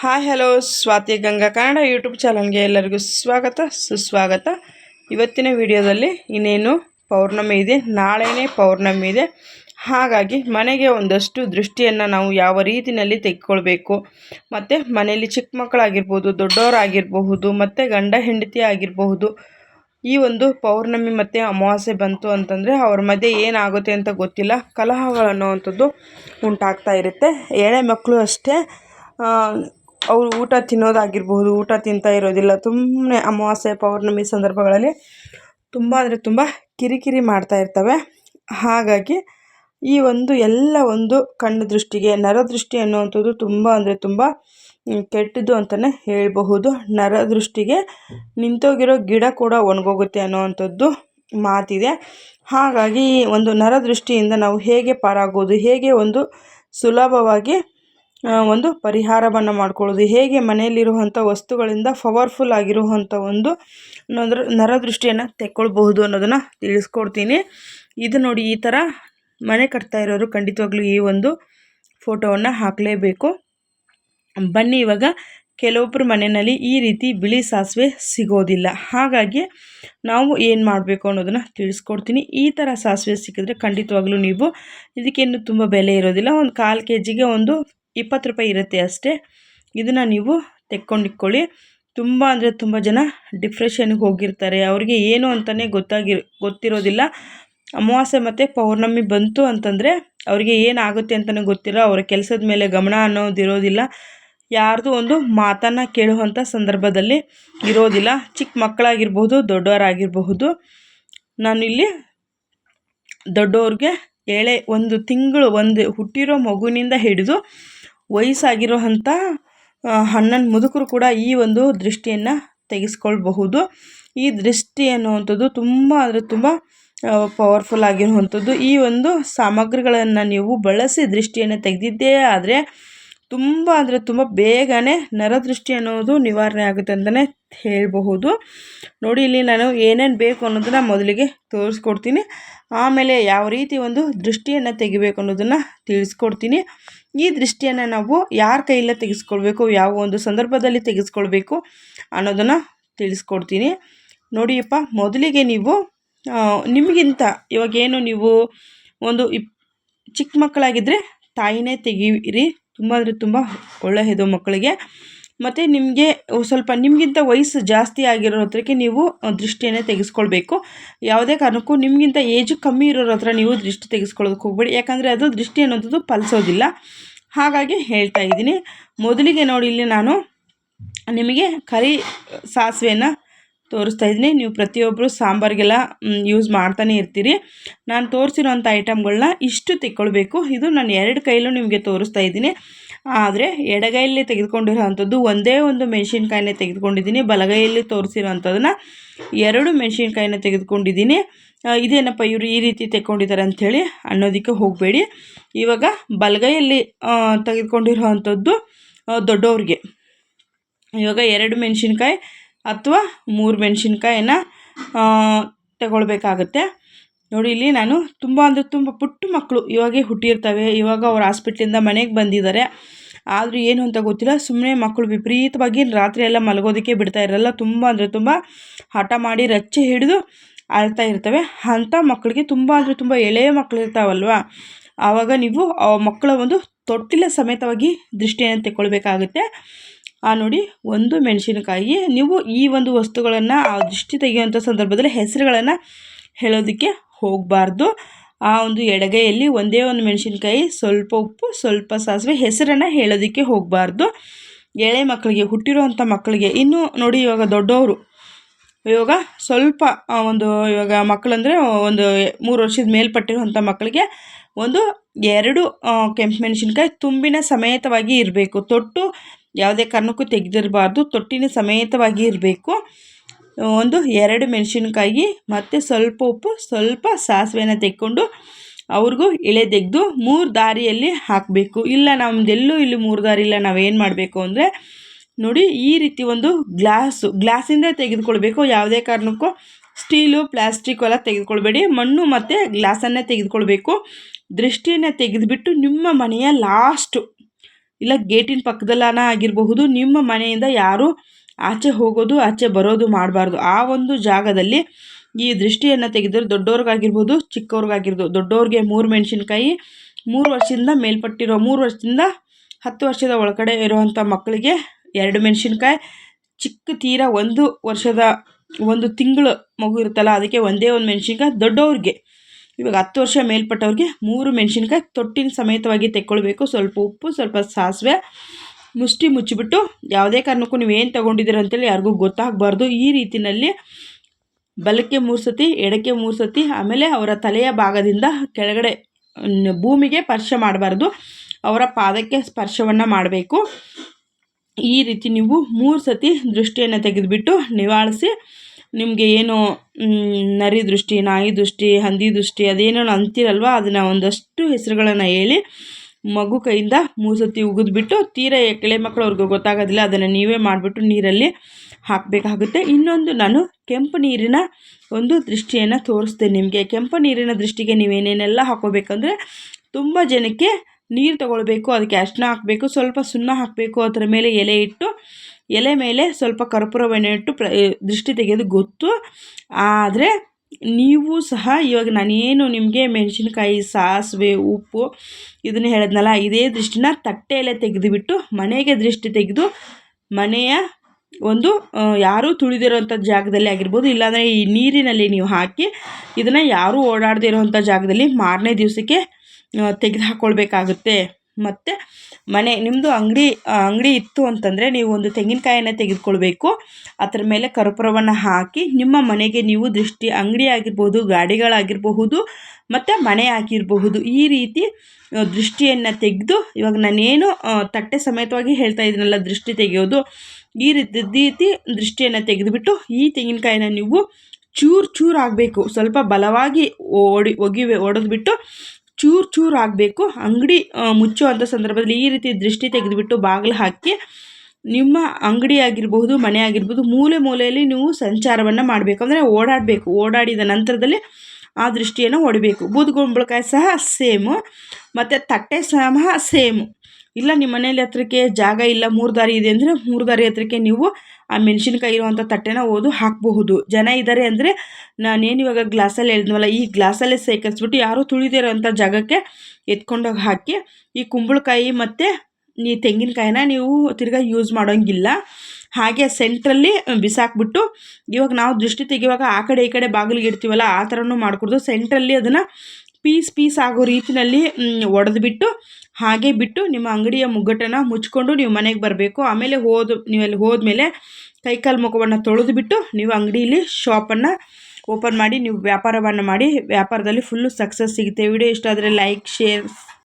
Hi, hello, Swathi Ganga Kannada YouTube ಚಾನಲ್ಗೆ ಎಲ್ಲರಿಗೂ ಸ್ವಾಗತ, ಸುಸ್ವಾಗತ. ಇವತ್ತಿನ ವಿಡಿಯೋದಲ್ಲಿ ಇನ್ನೇನು ಪೌರ್ಣಮಿ ಇದೆ? ನಾಳೆನೇ ಪೌರ್ಣಮಿ ಇದೆ. ಹಾಗಾಗಿ ಮನೆಗೆ ಒಂದಷ್ಟು ದೃಷ್ಟಿಯನ್ನು ನಾವು ಯಾವ ರೀತಿಯಲ್ಲಿ ತೆಗೆದುಕೊಳ್ಬೇಕು ಮತ್ತು ಮನೆಯಲ್ಲಿ ಚಿಕ್ಕ ಮಕ್ಕಳಾಗಿರ್ಬೋದು, ದೊಡ್ಡವರಾಗಿರಬಹುದು, ಮತ್ತು ಗಂಡ ಹೆಂಡತಿ ಆಗಿರಬಹುದು, ಈ ಒಂದು ಪೌರ್ಣಮಿ ಮತ್ತು ಅಮಾವಾಸ್ಯೆ ಬಂತು ಅಂತಂದರೆ ಅವ್ರ ಮಧ್ಯೆ ಏನಾಗುತ್ತೆ ಅಂತ ಗೊತ್ತಿಲ್ಲ. ಕಲಹಗಳು ಅನ್ನೋವಂಥದ್ದು ಉಂಟಾಗ್ತಾ ಇರುತ್ತೆ. ಎಳೆ ಮಕ್ಕಳು ಅಷ್ಟೇ. ಅವರು ಊಟ ತಿನ್ನೋದಾಗಿರ್ಬೋದು ಊಟ ತಿಂತಾ ಇರೋದಿಲ್ಲ. ಸುಮ್ಮನೆ ಅಮಾವಾಸ್ಯೆ, ಪೌರ್ಣಮಿ ಸಂದರ್ಭಗಳಲ್ಲಿ ತುಂಬ ಅಂದರೆ ತುಂಬ ಕಿರಿಕಿರಿ ಮಾಡ್ತಾ ಇರ್ತವೆ. ಹಾಗಾಗಿ ಈ ಒಂದು ಎಲ್ಲ ಒಂದು ಕಣ್ಣು ದೃಷ್ಟಿಗೆ ನರದೃಷ್ಟಿ ಅನ್ನುವಂಥದ್ದು ತುಂಬ ಅಂದರೆ ತುಂಬ ಕೆಟ್ಟದ್ದು ಅಂತಲೇ ಹೇಳಬಹುದು. ನರದೃಷ್ಟಿಗೆ ನಿಂತೋಗಿರೋ ಗಿಡ ಕೂಡ ಒಣಗೋಗುತ್ತೆ ಅನ್ನೋವಂಥದ್ದು ಮಾತಿದೆ. ಹಾಗಾಗಿ ಒಂದು ನರದೃಷ್ಟಿಯಿಂದ ನಾವು ಹೇಗೆ ಪಾರಾಗೋದು, ಹೇಗೆ ಒಂದು ಸುಲಭವಾಗಿ ಒಂದು ಪರಿಹಾರವನ್ನು ಮಾಡ್ಕೊಳ್ಳೋದು. ಹೇಗೆ ಮನೆಯಲ್ಲಿರುವಂಥ ವಸ್ತುಗಳಿಂದ ಪವರ್ಫುಲ್ ಆಗಿರುವಂಥ ಒಂದು ನರ ನರದೃಷ್ಟಿಯನ್ನು ತೆಕ್ಕೊಳ್ಬಹುದು ಅನ್ನೋದನ್ನು ತಿಳಿಸ್ಕೊಡ್ತೀನಿ. ಇದು ನೋಡಿ ಈ ಥರ ಮನೆ ಕಟ್ತಾ ಇರೋರು ಖಂಡಿತವಾಗ್ಲೂ ಈ ಒಂದು ಫೋಟೋವನ್ನು ಹಾಕಲೇಬೇಕು. ಬನ್ನಿ ಇವಾಗ ಕೆಲವೊಬ್ಬರು ಮನೆಯಲ್ಲಿ ಈ ರೀತಿ ಬಿಳಿ ಸಾಸಿವೆ ಸಿಗೋದಿಲ್ಲ. ಹಾಗಾಗಿ ನಾವು ಏನು ಮಾಡಬೇಕು ಅನ್ನೋದನ್ನು ತಿಳಿಸ್ಕೊಡ್ತೀನಿ. ಈ ಥರ ಸಾಸಿವೆ ಸಿಕ್ಕಿದ್ರೆ ಖಂಡಿತವಾಗ್ಲೂ ನೀವು ಇದಕ್ಕೇನು ತುಂಬ ಬೆಲೆ ಇರೋದಿಲ್ಲ. ಒಂದು ಕಾಲು ಕೆ ಜಿಗೆ ಒಂದು ಇಪ್ಪತ್ತು ರೂಪಾಯಿ ಇರುತ್ತೆ ಅಷ್ಟೇ. ಇದನ್ನು ನೀವು ತೆಕ್ಕೊಂಡಿಕ್ಕೊಳ್ಳಿ ತುಂಬ ಅಂದರೆ ತುಂಬ ಜನ ಡಿಪ್ರೆಷನ್ಗೆ ಹೋಗಿರ್ತಾರೆ. ಅವರಿಗೆ ಏನು ಅಂತಲೇ ಗೊತ್ತಾಗಿ, ಗೊತ್ತಿರೋದಿಲ್ಲ. ಅಮಾವಾಸ್ಯೆ ಮತ್ತು ಪೌರ್ಣಮಿ ಬಂತು ಅಂತಂದರೆ ಅವರಿಗೆ ಏನಾಗುತ್ತೆ ಅಂತಲೇ ಗೊತ್ತಿಲ್ಲ. ಅವರ ಕೆಲಸದ ಮೇಲೆ ಗಮನ ಅನ್ನೋದಿರೋದಿಲ್ಲ ಯಾರ್ದು ಒಂದು ಮಾತನ್ನು ಕೇಳುವಂಥ ಸಂದರ್ಭದಲ್ಲಿ ಇರೋದಿಲ್ಲ. ಚಿಕ್ಕ ಮಕ್ಕಳಾಗಿರ್ಬೋದು, ದೊಡ್ಡವರಾಗಿರಬಹುದು. ನಾನಿಲ್ಲಿ ದೊಡ್ಡವ್ರಿಗೆ ಎಳೆ ಒಂದು ತಿಂಗಳು ಒಂದು ಹುಟ್ಟಿರೋ ಮಗುವಿನಿಂದ ಹಿಡಿದು ವಯಸ್ಸಾಗಿರೋ ಅಂಥ ಹನ್ನೊಂದು ಮುದುಕರು ಕೂಡ ಈ ಒಂದು ದೃಷ್ಟಿಯನ್ನು ತೆಗೆಸ್ಕೊಳ್ಬಹುದು. ಈ ದೃಷ್ಟಿ ಅನ್ನುವಂಥದ್ದು ತುಂಬ ಅಂದರೆ ತುಂಬ ಪವರ್ಫುಲ್ ಆಗಿರುವಂಥದ್ದು. ಈ ಒಂದು ಸಾಮಗ್ರಿಗಳನ್ನು ನೀವು ಬಳಸಿ ದೃಷ್ಟಿಯನ್ನು ತೆಗೆದಿದ್ದೇ ಆದರೆ ತುಂಬ ಅಂದರೆ ತುಂಬ ಬೇಗನೆ ನರದೃಷ್ಟಿ ಅನ್ನೋದು ನಿವಾರಣೆ ಆಗುತ್ತೆ ಅಂತಲೇ ಹೇಳಬಹುದು. ನೋಡಿ, ಇಲ್ಲಿ ನಾನು ಏನೇನು ಬೇಕು ಅನ್ನೋದನ್ನು ಮೊದಲಿಗೆ ತೋರಿಸ್ಕೊಡ್ತೀನಿ. ಆಮೇಲೆ ಯಾವ ರೀತಿ ಒಂದು ದೃಷ್ಟಿಯನ್ನು ತೆಗಿಬೇಕು ಅನ್ನೋದನ್ನು ತಿಳಿಸ್ಕೊಡ್ತೀನಿ. ಈ ದೃಷ್ಟಿಯನ್ನು ನಾವು ಯಾರ ಕೈಯಲ್ಲೇ ತೆಗೆಸ್ಕೊಳ್ಬೇಕು, ಯಾವ ಒಂದು ಸಂದರ್ಭದಲ್ಲಿ ತೆಗೆಸ್ಕೊಳ್ಬೇಕು ಅನ್ನೋದನ್ನು ತಿಳಿಸ್ಕೊಡ್ತೀನಿ. ನೋಡಿಯಪ್ಪ, ಮೊದಲಿಗೆ ನೀವು ನಿಮಗಿಂತ ಇವಾಗೇನು ನೀವು ಒಂದು ಇಪ್ ಚಿಕ್ಕ ಮಕ್ಕಳಾಗಿದ್ದರೆ ತಾಯಿನೇ ತೆಗೀರಿ. ತುಂಬ ಅಂದರೆ ತುಂಬ ಒಳ್ಳೆಯದು ಮಕ್ಕಳಿಗೆ. ಮತ್ತು ನಿಮಗೆ ಸ್ವಲ್ಪ ನಿಮಗಿಂತ ವಯಸ್ಸು ಜಾಸ್ತಿ ಆಗಿರೋ ಹತ್ರಕ್ಕೆ ನೀವು ದೃಷ್ಟಿಯನ್ನು ತೆಗೆಸ್ಕೊಳ್ಬೇಕು. ಯಾವುದೇ ಕಾರಣಕ್ಕೂ ನಿಮಗಿಂತ ಏಜು ಕಮ್ಮಿ ಇರೋರ ಹತ್ರ ನೀವು ದೃಷ್ಟಿ ತೆಗೆಸ್ಕೊಳ್ಳೋದಕ್ಕೆ ಹೋಗ್ಬೇಡಿ. ಯಾಕಂದರೆ ಅದು ದೃಷ್ಟಿ ಅನ್ನೋಂಥದ್ದು ಫಲಿಸೋದಿಲ್ಲ ಹಾಗಾಗಿ ಹೇಳ್ತಾ ಇದ್ದೀನಿ. ಮೊದಲಿಗೆ ನೋಡಿ, ಇಲ್ಲಿ ನಾನು ನಿಮಗೆ ಕರಿ ಸಾಸಿವೆನ ತೋರಿಸ್ತಾ ಇದ್ದೀನಿ. ನೀವು ಪ್ರತಿಯೊಬ್ಬರು ಸಾಂಬಾರಿಗೆಲ್ಲ ಯೂಸ್ ಮಾಡ್ತಾನೆ ಇರ್ತೀರಿ. ನಾನು ತೋರಿಸಿರೋಂಥ ಐಟಮ್ಗಳನ್ನ ಇಷ್ಟು ತೆಕ್ಕೊಳ್ಬೇಕು. ಇದು ನಾನು ಎರಡು ಕೈಲೂ ನಿಮಗೆ ತೋರಿಸ್ತಾ ಇದ್ದೀನಿ. ಆದರೆ ಎಡಗೈಯಲ್ಲಿ ತೆಗೆದುಕೊಂಡಿರೋ ಅಂಥದ್ದು ಒಂದೇ ಒಂದು ಮೆಣಸಿನ್ಕಾಯಿನೇ ತೆಗೆದುಕೊಂಡಿದ್ದೀನಿ, ಬಲಗೈಯಲ್ಲಿ ತೋರಿಸಿರೋ ಅಂಥದ್ದನ್ನು ಎರಡು ಮೆಣಸಿನ್ಕಾಯಿನ ತೆಗೆದುಕೊಂಡಿದ್ದೀನಿ. ಇದೇನಪ್ಪ ಇವರು ಈ ರೀತಿ ತೆಕ್ಕೊಂಡಿದ್ದಾರೆ ಅಂಥೇಳಿ ಅನ್ನೋದಕ್ಕೆ ಹೋಗಬೇಡಿ. ಇವಾಗ ಬಲಗೈಯಲ್ಲಿ ತೆಗೆದುಕೊಂಡಿರೋ ಅಂಥದ್ದು ದೊಡ್ಡವ್ರಿಗೆ. ಇವಾಗ ಎರಡು ಮೆಣಸಿನ್ಕಾಯಿ ಅಥವಾ ಮೂರು ಮೆಣಸಿನ್ಕಾಯಿನ ತಗೊಳ್ಬೇಕಾಗತ್ತೆ. ನೋಡಿ, ಇಲ್ಲಿ ನಾನು ತುಂಬ ಅಂದರೆ ತುಂಬ ಪುಟ್ಟ ಮಕ್ಕಳು ಇವಾಗೇ ಹುಟ್ಟಿರ್ತವೆ. ಇವಾಗ ಅವ್ರು ಹಾಸ್ಪಿಟ್ಲಿಂದ ಮನೆಗೆ ಬಂದಿದ್ದಾರೆ. ಆದರೂ ಏನು ಅಂತ ಗೊತ್ತಿಲ್ಲ. ಸುಮ್ಮನೆ ಮಕ್ಕಳು ವಿಪರೀತವಾಗಿ ರಾತ್ರಿ ಎಲ್ಲ ಮಲಗೋದಕ್ಕೆ ಬಿಡ್ತಾ ಇರಲ್ಲ ತುಂಬ ಅಂದರೆ ತುಂಬ ಹಠ ಮಾಡಿ ರಚ್ಚೆ ಹಿಡಿದು ಅಳ್ತಾ ಇರ್ತವೆ. ಅಂಥ ಮಕ್ಕಳಿಗೆ ತುಂಬ ಅಂದರೆ ತುಂಬ ಎಳೆಯ ಮಕ್ಕಳು ಇರ್ತಾವಲ್ವ? ಆವಾಗ ನೀವು ಆ ಮಕ್ಕಳ ಒಂದು ತೊಟ್ಟಿಲ ಸಮೇತವಾಗಿ ದೃಷ್ಟಿಯನ್ನು ತೆಕ್ಕೊಳ್ಬೇಕಾಗುತ್ತೆ. ಆ ನೋಡಿ, ಒಂದು ಮೆಣಸಿನಕಾಯಿ ನೀವು ಈ ಒಂದು ವಸ್ತುಗಳನ್ನು, ಆ ದೃಷ್ಟಿ ತೆಗೆಯುವಂಥ ಸಂದರ್ಭದಲ್ಲಿ ಹೆಸರುಗಳನ್ನು ಹೇಳೋದಕ್ಕೆ ಹೋಗಬಾರ್ದು. ಆ ಒಂದು ಎಡಗೈಯಲ್ಲಿ ಒಂದೇ ಒಂದು ಮೆಣಸಿನ್ಕಾಯಿ, ಸ್ವಲ್ಪ ಉಪ್ಪು, ಸ್ವಲ್ಪ ಸಾಸಿವೆ ಹೆಸರನ್ನು ಹೇಳೋದಕ್ಕೆ ಹೋಗಬಾರ್ದು. ಎಳೆ ಮಕ್ಕಳಿಗೆ, ಹುಟ್ಟಿರುವಂಥ ಮಕ್ಕಳಿಗೆ. ಇನ್ನೂ ನೋಡಿ ಇವಾಗ ದೊಡ್ಡವರು. ಇವಾಗ ಸ್ವಲ್ಪ ಒಂದು ಇವಾಗ ಮಕ್ಕಳಂದರೆ ಒಂದು ಮೂರು ವರ್ಷದ ಮೇಲ್ಪಟ್ಟಿರುವಂಥ ಮಕ್ಕಳಿಗೆ ಒಂದು ಎರಡು ಕೆಂಪು ಮೆಣಸಿನ್ಕಾಯಿ ತುಂಬಿನ ಸಮೇತವಾಗಿ ಇರಬೇಕು. ತೊಟ್ಟು ಯಾವುದೇ ಕಾರಣಕ್ಕೂ ತೆಗೆದಿರಬಾರ್ದು. ತೊಟ್ಟಿನ ಸಮೇತವಾಗಿ ಇರಬೇಕು. ಒಂದು ಎರಡು ಮೆಣಸಿನ್ಕಾಯಿ, ಮತ್ತು ಸ್ವಲ್ಪ ಉಪ್ಪು, ಸ್ವಲ್ಪ ಸಾಸಿವೆನ ತೆಕ್ಕೊಂಡು ಅವ್ರಿಗೂ ಎಳೆ ತೆಗೆದು ಮೂರು ದಾರಿಯಲ್ಲಿ ಹಾಕಬೇಕು. ಇಲ್ಲ ನಮ್ಮದೆಲ್ಲೂ ಇಲ್ಲಿ ಮೂರು ದಾರಿ ಇಲ್ಲ, ನಾವೇನು ಮಾಡಬೇಕು ಅಂದರೆ ನೋಡಿ ಈ ರೀತಿ ಒಂದು ಗ್ಲಾಸು, ಗ್ಲಾಸಿಂದ ತೆಗೆದುಕೊಳ್ಬೇಕು. ಯಾವುದೇ ಕಾರಣಕ್ಕೂ ಸ್ಟೀಲು, ಪ್ಲಾಸ್ಟಿಕ್ ಎಲ್ಲ ತೆಗೆದುಕೊಳ್ಬೇಡಿ. ಮಣ್ಣು ಮತ್ತು ಗ್ಲಾಸನ್ನೇ ತೆಗೆದುಕೊಳ್ಬೇಕು. ದೃಷ್ಟಿಯನ್ನು ತೆಗೆದುಬಿಟ್ಟು ನಿಮ್ಮ ಮನೆಯ ಲಾಸ್ಟು, ಇಲ್ಲ ಗೇಟಿನ ಪಕ್ಕದಲ್ಲಾನ ಆಗಿರಬಹುದು, ನಿಮ್ಮ ಮನೆಯಿಂದ ಯಾರು ಆಚೆ ಹೋಗೋದು, ಆಚೆ ಬರೋದು ಮಾಡಬಾರ್ದು. ಆ ಒಂದು ಜಾಗದಲ್ಲಿ ಈ ದೃಷ್ಟಿಯನ್ನು ತೆಗೆದರೆ ದೊಡ್ಡವ್ರಿಗಾಗಿರ್ಬೋದು ಚಿಕ್ಕವ್ರಿಗಾಗಿರ್ಬೋದು ದೊಡ್ಡವ್ರಿಗೆ ಮೂರು ಮೆಣಸಿನ್ಕಾಯಿ, ಮೂರು ವರ್ಷದಿಂದ ಮೇಲ್ಪಟ್ಟಿರೋ, ಮೂರು ವರ್ಷದಿಂದ ಹತ್ತು ವರ್ಷದ ಒಳಗಡೆ ಇರುವಂಥ ಮಕ್ಕಳಿಗೆ ಎರಡು ಮೆಣಸಿನ್ಕಾಯಿ, ಚಿಕ್ಕ ತೀರ ಒಂದು ವರ್ಷದ ಒಂದು ತಿಂಗಳು ಮಗು ಇರುತ್ತಲ್ಲ, ಅದಕ್ಕೆ ಒಂದೇ ಒಂದು ಮೆಣಸಿನ್ಕಾಯಿ ದೊಡ್ಡವ್ರಿಗೆ ಇವಾಗ ಹತ್ತು ವರ್ಷ ಮೇಲ್ಪಟ್ಟವ್ರಿಗೆ ಮೂರು ಮೆಣಸಿನ್ಕಾಯಿ ತೊಟ್ಟಿನ ಸಮೇತವಾಗಿ ತೆಕ್ಕೊಳ್ಬೇಕು. ಸ್ವಲ್ಪ ಉಪ್ಪು, ಸ್ವಲ್ಪ ಸಾಸಿವೆ ಮುಷ್ಟಿ ಮುಚ್ಚಿಬಿಟ್ಟು ಯಾವುದೇ ಕಾರಣಕ್ಕೂ ನೀವು ಏನು ತೊಗೊಂಡಿದ್ದೀರ ಅಂತೇಳಿ ಯಾರಿಗೂ ಗೊತ್ತಾಗಬಾರ್ದು. ಈ ರೀತಿಯಲ್ಲಿ ಬಲಕ್ಕೆ ಮೂರು ಸತಿ, ಎಡಕ್ಕೆ ಮೂರು ಸತಿ, ಆಮೇಲೆ ಅವರ ತಲೆಯ ಭಾಗದಿಂದ ಕೆಳಗಡೆ ಭೂಮಿಗೆ ಸ್ಪರ್ಶ ಮಾಡಬಾರ್ದು. ಅವರ ಪಾದಕ್ಕೆ ಸ್ಪರ್ಶವನ್ನು ಮಾಡಬೇಕು. ಈ ರೀತಿ ನೀವು ಮೂರು ಸತಿ ದೃಷ್ಟಿಯನ್ನು ತೆಗೆದುಬಿಟ್ಟು ನಿವಾಳಿಸಿ, ನಿಮಗೆ ಏನು ನರಿ ದೃಷ್ಟಿ, ನಾಯಿ ದೃಷ್ಟಿ, ಹಂದಿ ದೃಷ್ಟಿ, ಅದೇನೋ ಅಂತೀರಲ್ವ, ಅದನ್ನು ಒಂದಷ್ಟು ಹೆಸರುಗಳನ್ನು ಹೇಳಿ ಮಗು ಕೈಯಿಂದ ಮೂರು ಸತಿ ಉಗಿದ್ಬಿಟ್ಟು ತೀರ ಎಳೆ ಮಕ್ಕಳು ಅವ್ರಿಗೆ ಗೊತ್ತಾಗೋದಿಲ್ಲ, ಅದನ್ನು ನೀವೇ ಮಾಡಿಬಿಟ್ಟು ನೀರಲ್ಲಿ ಹಾಕಬೇಕಾಗುತ್ತೆ. ಇನ್ನೊಂದು, ನಾನು ಕೆಂಪು ನೀರಿನ ಒಂದು ದೃಷ್ಟಿಯನ್ನು ತೋರಿಸ್ತೇನೆ ನಿಮಗೆ. ಕೆಂಪು ನೀರಿನ ದೃಷ್ಟಿಗೆ ನೀವೇನೇನೆಲ್ಲ ಹಾಕೋಬೇಕಂದ್ರೆ, ತುಂಬ ಜನಕ್ಕೆ ನೀರು ತೊಗೊಳ್ಬೇಕು, ಅದಕ್ಕೆ ಅರ್ಶಿನ ಹಾಕಬೇಕು, ಸ್ವಲ್ಪ ಸುಣ್ಣ ಹಾಕಬೇಕು, ಅದರ ಮೇಲೆ ಎಲೆ ಇಟ್ಟು, ಎಲೆ ಮೇಲೆ ಸ್ವಲ್ಪ ಕರ್ಪೂರವನ್ನು ಇಟ್ಟು ದೃಷ್ಟಿ ತೆಗೆಯೋದು ಗೊತ್ತು. ಆದರೆ ನೀವು ಸಹ ಇವಾಗ ನಾನೇನು ನಿಮಗೆ ಮೆಣಸಿನ್ಕಾಯಿ, ಸಾಸಿವೆ, ಉಪ್ಪು ಇದನ್ನು ಹೇಳಿದ್ನಲ್ಲ, ಇದೇ ದೃಷ್ಟಿನ ತಟ್ಟೆಯಲ್ಲೇ ತೆಗೆದುಬಿಟ್ಟು ಮನೆಗೆ ದೃಷ್ಟಿ ತೆಗೆದು ಮನೆಯ ಒಂದು ಯಾರೂ ತುಳಿದಿರೋಂಥ ಜಾಗದಲ್ಲಿ ಆಗಿರ್ಬೋದು, ಇಲ್ಲಾಂದರೆ ಈ ನೀರಿನಲ್ಲಿ ನೀವು ಹಾಕಿ ಇದನ್ನು ಯಾರೂ ಓಡಾಡದೇ ಇರೋವಂಥ ಜಾಗದಲ್ಲಿ ಮಾರನೇ ದಿವಸಕ್ಕೆ ತೆಗೆದು ಹಾಕ್ಕೊಳ್ಬೇಕಾಗುತ್ತೆ ಮತ್ತು ಮನೆ ನಿಮ್ಮದು ಅಂಗಡಿ ಅಂಗಡಿ ಇತ್ತು ಅಂತಂದರೆ ನೀವು ಒಂದು ತೆಂಗಿನಕಾಯನ್ನು ತೆಗೆದುಕೊಳ್ಬೇಕು. ಅದರ ಮೇಲೆ ಕರ್ಪೂರವನ್ನು ಹಾಕಿ ನಿಮ್ಮ ಮನೆಗೆ ನೀವು ದೃಷ್ಟಿ, ಅಂಗಡಿ ಆಗಿರ್ಬೋದು, ಗಾಡಿಗಳಾಗಿರಬಹುದು, ಮತ್ತು ಮನೆ ಆಗಿರಬಹುದು, ಈ ರೀತಿ ದೃಷ್ಟಿಯನ್ನು ತೆಗೆದು ಇವಾಗ ನಾನೇನು ತಟ್ಟೆ ಸಮೇತವಾಗಿ ಹೇಳ್ತಾ ಇದ್ದೀನಲ್ಲ, ದೃಷ್ಟಿ ತೆಗೆಯೋದು, ಈ ರೀತಿ ರೀತಿ ದೃಷ್ಟಿಯನ್ನು ತೆಗೆದುಬಿಟ್ಟು ಈ ತೆಂಗಿನಕಾಯಿನ ನೀವು ಚೂರು ಚೂರು ಆಗಬೇಕು. ಸ್ವಲ್ಪ ಬಲವಾಗಿ ಒಡಿ ಒಗಿ ಒಡೆದ್ಬಿಟ್ಟು ಚೂರು ಚೂರು ಆಗಬೇಕು. ಅಂಗಡಿ ಮುಚ್ಚುವಂಥ ಸಂದರ್ಭದಲ್ಲಿ ಈ ರೀತಿ ದೃಷ್ಟಿ ತೆಗೆದುಬಿಟ್ಟು ಬಾಗಿಲು ಹಾಕಿ ನಿಮ್ಮ ಅಂಗಡಿ ಆಗಿರಬಹುದು, ಮನೆ ಆಗಿರ್ಬೋದು ಮೂಲೆ ಮೂಲೆಯಲ್ಲಿ ನೀವು ಸಂಚಾರವನ್ನು ಮಾಡಬೇಕು. ಅಂದರೆ ಓಡಾಡಬೇಕು. ಓಡಾಡಿದ ನಂತರದಲ್ಲಿ ಆ ದೃಷ್ಟಿಯನ್ನು ಹೊಡಿಬೇಕು ಬೂದುಗುಂಬಳಕಾಯಿ ಸಹ ಸೇಮು. ಮತ್ತು ತಟ್ಟೆ ಸಹ ಸೇಮು. ಇಲ್ಲ, ನಿಮ್ಮ ಮನೇಲಿ ಹತ್ರಕ್ಕೆ ಜಾಗ ಇಲ್ಲ, ಮೂರು ದಾರಿ ಇದೆ ಅಂದರೆ ಮೂರು ದಾರಿ ಹತ್ರಕ್ಕೆ ನೀವು ಆ ಮೆಣಸಿನ್ಕಾಯಿ ಇರುವಂಥ ತಟ್ಟೆನ ಓದು ಹಾಕಬಹುದು. ಜನ ಇದ್ದಾರೆ ಅಂದರೆ ನಾನೇನು ಇವಾಗ ಗ್ಲಾಸಲ್ಲಿ ಹೇಳಿದ್ವಲ್ಲ ಈ ಗ್ಲಾಸಲ್ಲೇ ಸೇಕರಿಸ್ಬಿಟ್ಟು ಯಾರೂ ತುಳಿದಿರೋಂಥ ಜಾಗಕ್ಕೆ ಎತ್ಕೊಂಡೋಗಿ ಹಾಕಿ, ಈ ಕುಂಬಳಕಾಯಿ ಮತ್ತು ಈ ತೆಂಗಿನಕಾಯಿನ ನೀವು ತಿರ್ಗಾ ಯೂಸ್ ಮಾಡೋಂಗಿಲ್ಲ. ಹಾಗೆ ಸೆಂಟ್ರಲ್ಲಿ ಬಿಸಾಕ್ಬಿಟ್ಟು, ಇವಾಗ ನಾವು ದೃಷ್ಟಿ ತೆಗಿವಾಗ ಆ ಕಡೆ ಈ ಕಡೆ ಬಾಗಿಲಿಗೆ ಇಡ್ತೀವಲ್ಲ, ಆ ಥರನೂ ಮಾಡಿಕೊಡ್ದು ಸೆಂಟ್ರಲ್ಲಿ ಅದನ್ನು ಪೀಸ್ ಪೀಸ್ ಆಗೋ ರೀತಿಯಲ್ಲಿ ಒಡೆದ್ಬಿಟ್ಟು ಹಾಗೆ ಬಿಟ್ಟು ನಿಮ್ಮ ಅಂಗಡಿಯ ಮುಗ್ಗಟ್ಟನ್ನು ಮುಚ್ಕೊಂಡು ನೀವು ಮನೆಗೆ ಬರಬೇಕು. ಆಮೇಲೆ ಹೋದ, ನೀವಲ್ಲಿ ಹೋದ್ಮೇಲೆ ಕೈಕಾಲು ಮುಖವನ್ನು ತೊಳೆದು ಬಿಟ್ಟು ನೀವು ಅಂಗಡಿಯಲ್ಲಿ ಶಾಪನ್ನು ಓಪನ್ ಮಾಡಿ, ನೀವು ವ್ಯಾಪಾರವನ್ನು ಮಾಡಿ, ವ್ಯಾಪಾರದಲ್ಲಿ ಫುಲ್ಲು ಸಕ್ಸಸ್ ಸಿಗುತ್ತೆ. ವಿಡಿಯೋ ಇಷ್ಟ ಆದರೆ ಲೈಕ್ ಶೇರ್